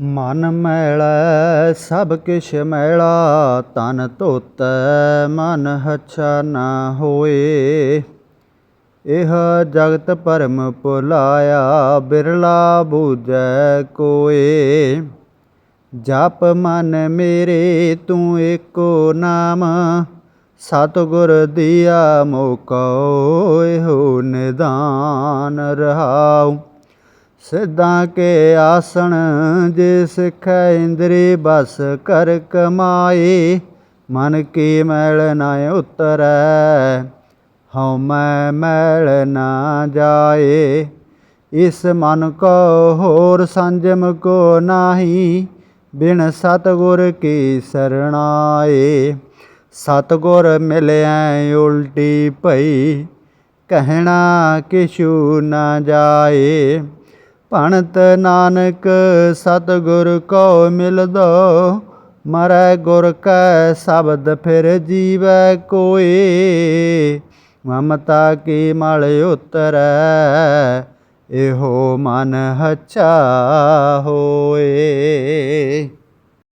ਮਨ ਮੈਲਾ, ਸਭ ਕਿਛ ਮੈਲਾ, ਤਨ ਧੋਤੈ, ਮਨ ਹਛਾ ਨਾ ਹੋਏ। ਇਹ ਜਗਤ ਭਰਮ ਭੁਲਾਇਆ, ਬਿਰਲਾ ਬੂਝੈ ਕੋਏ। ਜਪ ਮਨ ਮੇਰੇ, ਤੂੰ ਏਕੋ ਨਾਮ, ਸਤਿਗੁਰ ਦੀਆ ਮੋਕੋ, ਇਹੋ ਨਿਦਾਨ ਰਹਾਉ। ਸਿੱਧਾਂ ਕੇ ਆਸਣ, ਜੇ ਸਿਖੈ ਇੰਦਰੀ ਬਸ ਕਰ ਕਮਾਈ। ਮਨ ਕੀ ਮੈਲ ਨਾ ਉਤਰੈ, ਹਉ ਮੈਂ ਮੈਲ ਨਾ ਜਾਏ। ਇਸ ਮਨ ਕੋ ਹੋਰ ਸੰਜਮ ਕੋ ਨਾਹੀ, ਬਿਨ ਸਤਗੁਰ ਕੀ ਸਰਣਾਏ। ਸਤਗੁਰ ਮਿਲਿਆ ਉਲਟੀ ਭਈ, ਕਹਿਣਾ ਕਿਛੂ ਨਾ ਜਾਏ। ਭਣਤ ਨਾਨਕ, ਸਤਗੁਰ ਕੋ ਮਿਲਦੋ, ਮਰੈ ਗੁਰ ਕੈ ਸ਼ਬਦ ਫਿਰ ਜੀਵੈ ਕੋਏ ਮਮਤਾ ਕੀ ਮਲ ਉਤਰੈ, ਇਹੋ ਮਨ ਹੱਛਾ ਹੋਏ